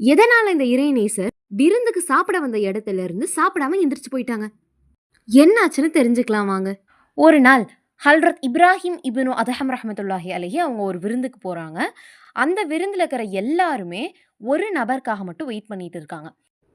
எதனால இந்த இறைநேசர் விருந்துக்கு சாப்பிட வந்த இடத்துல இருந்து சாப்பிடாம எந்திரிச்சு போயிட்டாங்க? என்னாச்சுன்னு தெரிஞ்சுக்கலாம் வாங்க. ஒரு நாள் ஹல்ரத் இப்ராஹிம் இபினு அதஹம் ரஹமத்துல்லாஹி அலஹி அவங்க ஒரு விருந்துக்கு போகிறாங்க அந்த விருந்தில் இருக்கிற எல்லாருமே ஒரு நபருக்காக மட்டும் வெயிட் பண்ணிட்டு இருக்காங்க.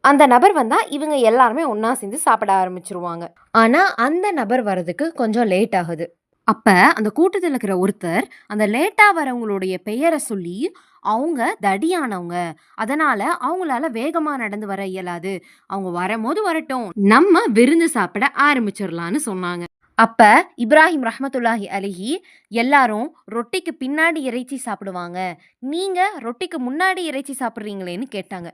அந்த நபர் வந்தால் இவங்க எல்லாருமே ஒன்றா சேர்ந்து சாப்பிட ஆரம்பிச்சிருவாங்க. ஆனால் அந்த நபர் வர்றதுக்கு கொஞ்சம் லேட் ஆகுது. அப்போ அந்த கூட்டத்தில் இருக்கிற ஒருத்தர் அந்த லேட்டாக வரவங்களுடைய பெயரை சொல்லி அவங்க தடியானவங்க. அதனால அவங்களால வேகமா நடந்து வர இயலாது. அவங்க வரும்போது வரட்டும். நம்ம விருந்து சாப்பிட ஆரம்பிச்சிடலான்னு சொன்னாங்க. அப்ப இப்ராஹிம் ரஹமத்துல்லாஹி அலிஹி எல்லாரும் ரொட்டிக்கு பின்னாடி இறைச்சி சாப்பிடுவாங்க. நீங்க ரொட்டிக்கு முன்னாடி இறைச்சி சாப்பிட்றீங்களேன்னு கேட்டாங்க.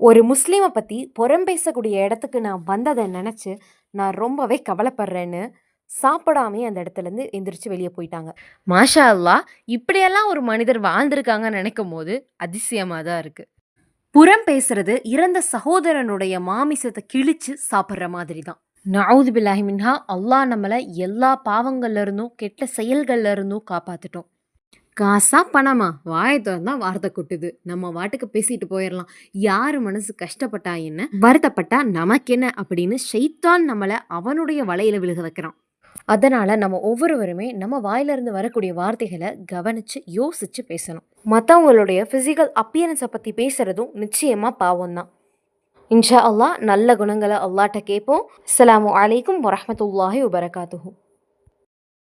ஒரு முஸ்லீமை பத்தி புறம் பேசக்கூடிய இடத்துக்கு நான் வந்ததை நினைச்சு நான் ரொம்பவே கவலைப்படுறேன்னு சாப்பிடாமே அந்த இடத்துல இருந்து எந்திரிச்சு வெளியே போயிட்டாங்க. மாஷா அல்லாஹ் இப்படியெல்லாம் ஒரு மனிதர் வாழ்ந்திருக்காங்கன்னு நினைக்கும் போது அதிசயமா தான் இருக்கு. புறம் பேசுறது இறந்த சகோதரனுடைய மாமிசத்தை கிழிச்சு சாப்பிட்ற மாதிரி தான். நவுது பில்லாஹி மின்ஹா அல்லாஹ் நம்மளை எல்லா பாவங்கள்ல இருந்தும் கெட்ட செயல்கள்ல இருந்தும் காப்பாத்திட்டோம். காசா பணமா? வாயை திறந்தா வார்த்தை கொட்டுது. நம்ம வாட்டுக்கு பேசிட்டு போயிடலாம் யாரு மனசு கஷ்டப்பட்டா என்ன? வருத்தப்பட்டா நமக்கென்ன? அப்படின்னு ஷைத்தான் நம்மளை அவனுடைய வலையில விழுக வைக்கிறான். அதனால் நம்ம ஒவ்வொருவருமே நம்ம வாயிலிருந்து வரக்கூடிய வார்த்தைகளை கவனித்து யோசித்து பேசணும். மற்றவங்களுடைய ஃபிசிக்கல் அப்பியரன்ஸை பற்றி பேசுகிறதும் நிச்சயமாக பாவம் தான் இன்ஷா அல்லாஹ் நல்ல குணங்களை அல்லாட்ட கேட்போம். அஸ்ஸலாமு வலைக்கம் வரமத்துல்லாஹி வபரகாத்துஹூ.